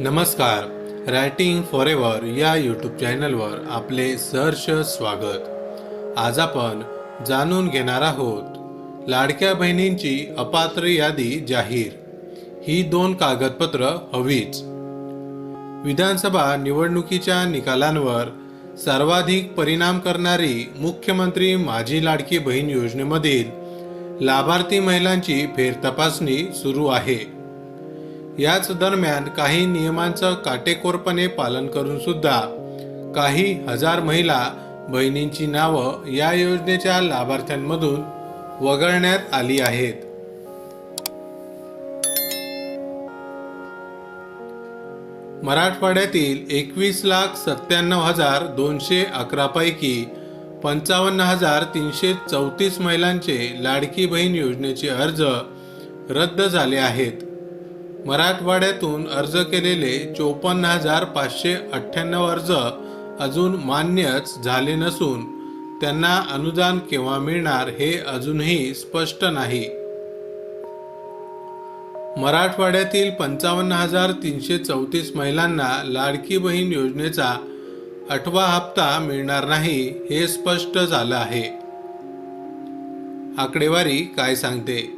नमस्कार. Writing for ever या YouTube चॅनलवर आपले सहर्ष स्वागत. आज आपण जाणून घेणार आहोत लाडक्या बहिणींची अपात्र यादी जाहीर. ही दोन कागदपत्र हवीच. विधानसभा निवडणुकीच्या निकालांवर सर्वाधिक परिणाम करणारी मुख्यमंत्री माझी लाडकी बहीण योजनेमधील लाभार्थी महिलांची फेरतपासणी सुरू आहे. याच दरम्यान काही नियमांचं काटेकोरपणे पालन करून सुद्धा काही हजार महिला बहिणींची नावं या योजनेच्या लाभार्थ्यांमधून वगळण्यात आली आहेत. मराठवाड्यातील एकवीस लाख सत्त्याण्णव हजार दोनशे अकरा पैकी पंचावन्न हजार तीनशे चौतीस महिलांचे लाडकी बहीण योजनेचे अर्ज रद्द झाले आहेत. मराठवाड्यातून अर्ज केलेले चोपन्न हजार पाचशे अठ्ठ्याण्णव अर्ज अजून मान्यच झाले नसून त्यांना अनुदान केव्हा मिळणार हे अजूनही स्पष्ट नाही. मराठवाड्यातील पंचावन्न हजार तीनशे चौतीस महिलांना लाडकी बहीण योजनेचा आठवा हप्ता मिळणार नाही हे स्पष्ट झालं आहे. आकडेवारी काय सांगते?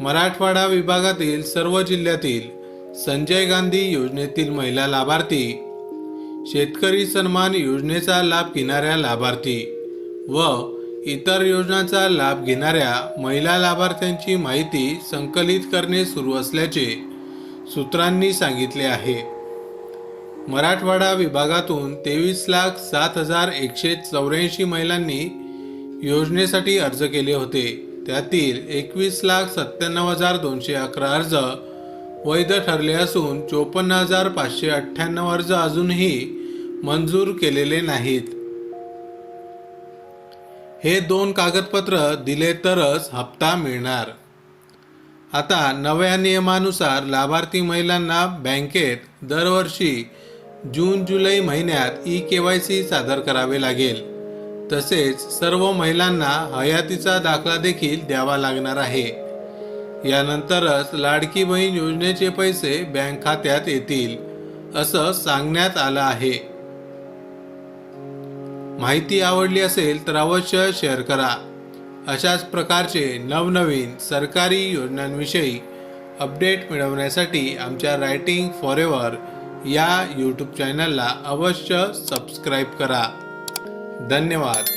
मराठवाडा विभागातील सर्व जिल्ह्यातील संजय गांधी योजनेतील महिला लाभार्थी शेतकरी सन्मान योजनेचा लाभ घेणाऱ्या लाभार्थी व इतर योजनांचा लाभ घेणाऱ्या महिला लाभार्थ्यांची माहिती संकलित करणे सुरू असल्याचे सूत्रांनी सांगितले आहे. मराठवाडा विभागातून तेवीस लाख सात हजार एकशे चौऱ्याऐंशी महिलांनी योजनेसाठी अर्ज केले होते. त्यातील एकवीस लाख सत्त्याण्णव हजार दोनशे अकरा अर्ज वैध ठरले असून चोपन्न हजार पाचशे अठ्ठ्याण्णव अर्ज अजूनही मंजूर केलेले नाहीत. हे दोन कागदपत्र दिले तरच हप्ता मिळणार. आता नव्या नियमानुसार लाभार्थी महिलांना बँकेत दरवर्षी जून जुलै महिन्यात ई के वाय सी सादर करावे लागेल. तसेच सर्व महिलांना हयातीचा दाखला देखील द्यावा लागणार आहे. यानंतरच लाडकी बहीण योजनेचे पैसे बँक खात्यात येतील असं सांगण्यात आलं आहे. माहिती आवडली असेल तर अवश्य शेअर करा. अशाच प्रकारचे नवनवीन सरकारी योजनांविषयी अपडेट मिळवण्यासाठी आमच्या रायटिंग फॉर एव्हर या यूट्यूब चॅनलला अवश्य सबस्क्राईब करा. धन्यवाद.